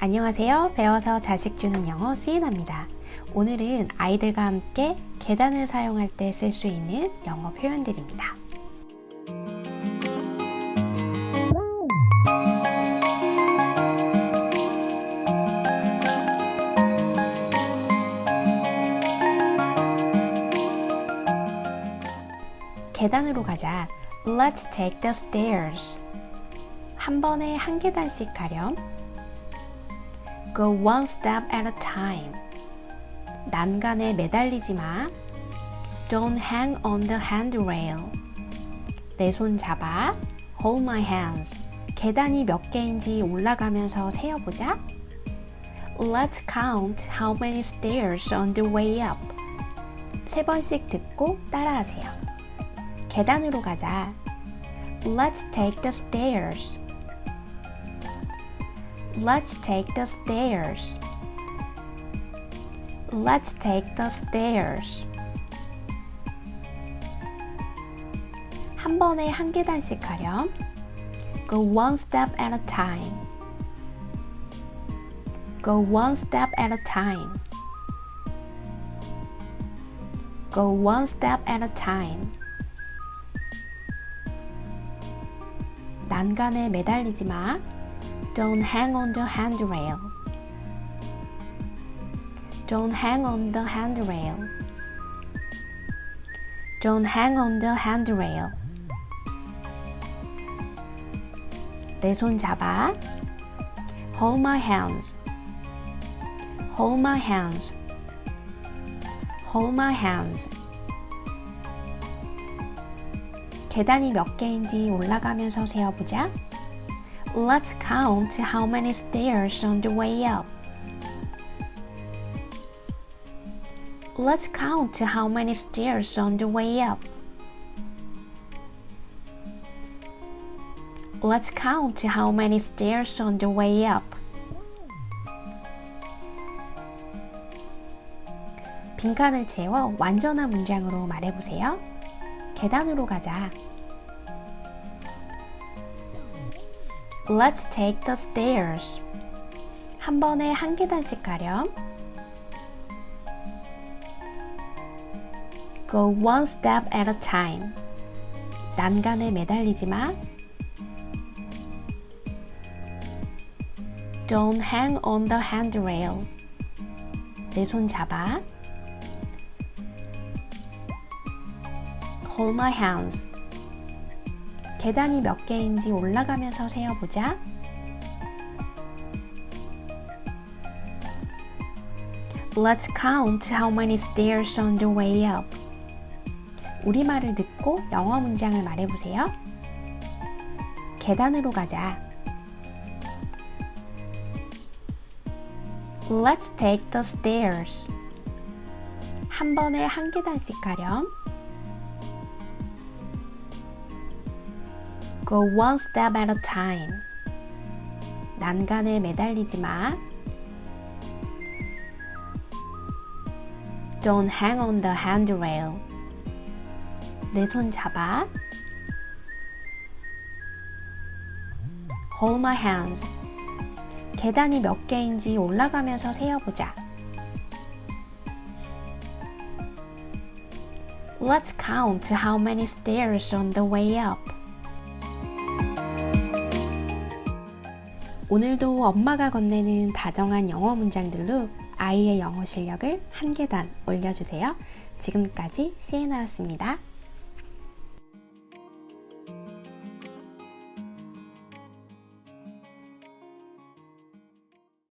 안녕하세요. 배워서 자식 주는 영어 시인아입니다. 오늘은 아이들과 함께 계단을 사용할 때 쓸 수 있는 영어 표현들입니다. 계단으로 가자. Let's take the stairs. 한 번에 한 계단씩 가렴. Go one step at a time. 난간에 매달리지 마. Don't hang on the handrail. 내 손 잡아. Hold my hands. 계단이 몇 개인지 올라가면서 세어보자. Let's count how many stairs on the way up. 세 번씩 듣고 따라하세요. 계단으로 가자. Let's take the stairs. Let's take the stairs. Let's take the stairs. 한 번에 한 계단씩 가렴. Go one step at a time. Go one step at a time. Go one step at a time. 난간에 매달리지 마. Don't hang on the handrail. Don't hang on the handrail. Don't hang on the handrail. 내 손 잡아. Hold my hands. Hold my hands. Hold my hands. 계단이 몇 개인지 올라가면서 세어보자. Let's count how many stairs on the way up. Let's count how many stairs on the way up. Let's count how many stairs on the way up. 빈칸을 채워 완전한 문장으로 말해보세요. 계단으로 가자. Let's take the stairs. 한 번에 한 계단씩 가렴. Go one step at a time. 난간에 매달리지 마. Don't hang on the handrail. 내 손 잡아. Hold my hands. 계단이 몇 개인지 올라가면서 세어보자. Let's count how many stairs on the way up. 우리말을 듣고 영어 문장을 말해보세요. 계단으로 가자. Let's take the stairs. 한 번에 한 계단씩 가렴. Go one step at a time. 난간에 매달리지 마. Don't hang on the handrail. 내 손 잡아. Hold my hands. 계단이 몇 개인지 올라가면서 세어보자. Let's count how many stairs on the way up. 오늘도 엄마가 건네는 다정한 영어 문장들로 아이의 영어 실력을 한 계단 올려주세요. 지금까지 시에나였습니다.